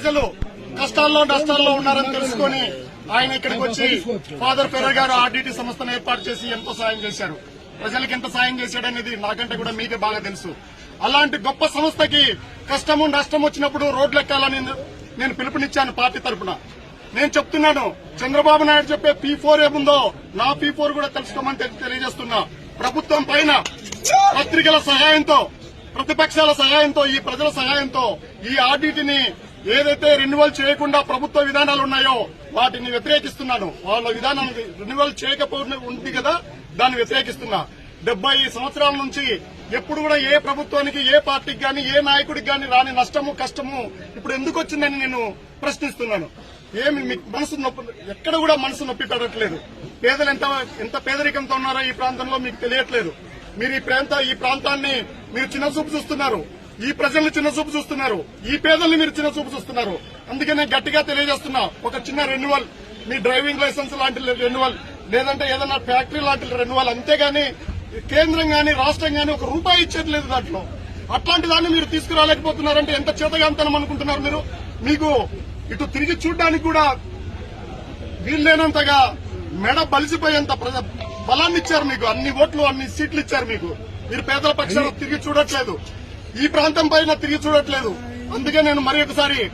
ప్రజలు కష్టాల్లో నష్టాల్లో ఉన్నారని తెలుసుకొని ఆయన ఇక్కడికి వచ్చి ఫాదర్ ఫెరర్ గారు ఆర్డీటీ సంస్థను ఏర్పాటు చేసి ఎంతో సాయం చేశారు. ప్రజలకు ఎంత సాయం చేశాడనేది నాకంటే కూడా మీకే బాగా తెలుసు. అలాంటి గొప్ప సంస్థకి కష్టము నష్టం వచ్చినప్పుడు రోడ్లెక్కాలని నేను పిలుపునిచ్చాను పార్టీ తరపున. నేను చెప్తున్నాను చంద్రబాబు నాయుడు చెప్పే పీ ఫోర్ ఏముందో నా పీ ఫోర్ కూడా తెలుసుకోమని తెలియజేస్తున్నా. ప్రభుత్వం పైన పత్రికల సహాయంతో ప్రతిపక్షాల సహాయంతో ఈ ప్రజల సహాయంతో ఈ ఆర్డీటీని ఏదైతే రెన్యువల్ చేయకుండా ప్రభుత్వ విధానాలు ఉన్నాయో వాటిని వ్యతిరేకిస్తున్నాను. వాళ్ళ విధానాన్ని రెన్యువల్ చేయకపోయిన ఉంది కదా దాన్ని వ్యతిరేకిస్తున్నా. డెబ్బై సంవత్సరాల నుంచి ఎప్పుడు కూడా ఏ ప్రభుత్వానికి ఏ పార్టీకి గాని ఏ నాయకుడికి గాని రాని నష్టము కష్టము ఇప్పుడు ఎందుకు వచ్చిందని నేను ప్రశ్నిస్తున్నాను. ఏమి మీకు మనసు నొప్పి ఎక్కడ కూడా మనసు నొప్పి పెట్టట్లేదు పేదలు ఎంత ఎంత పేదరికంతో ఉన్నారో ఈ ప్రాంతంలో మీకు తెలియట్లేదు. మీరు ఈ ప్రాంత ఈ ప్రాంతాన్ని మీరు చిన్న చూపు చూస్తున్నారు. ఈ ప్రజల్ని చిన్న చూపు చూస్తున్నారు. ఈ పేదల్ని మీరు చిన్న చూపు చూస్తున్నారు. అందుకే నేను గట్టిగా తెలియజేస్తున్నా. ఒక చిన్న రెన్యువల్ మీ డ్రైవింగ్ లైసెన్స్ లాంటి రెన్యువల్ లేదంటే ఏదైనా ఫ్యాక్టరీ లాంటి రెన్యువల్ అంతేగాని కేంద్రం గాని రాష్ట్రం గాని ఒక రూపాయి ఇచ్చేది లేదు దాంట్లో. అట్లాంటి దాన్ని మీరు తీసుకురాలేకపోతున్నారంటే ఎంత చేతగాంతనం అనుకుంటున్నారు మీరు? మీకు ఇటు తిరిగి చూడడానికి కూడా వీల్లేనంతగా మెడ బలిసిపోయేంత ప్రజ- బలాన్ని ఇచ్చారు మీకు. అన్ని ఓట్లు అన్ని సీట్లు ఇచ్చారు మీకు. మీరు పేదల పక్షాలు తిరిగి చూడట్లేదు. ఈ ప్రాంతం పైన తిరిగి చూడట్లేదు. అందుకే నేను మరి ఒకసారి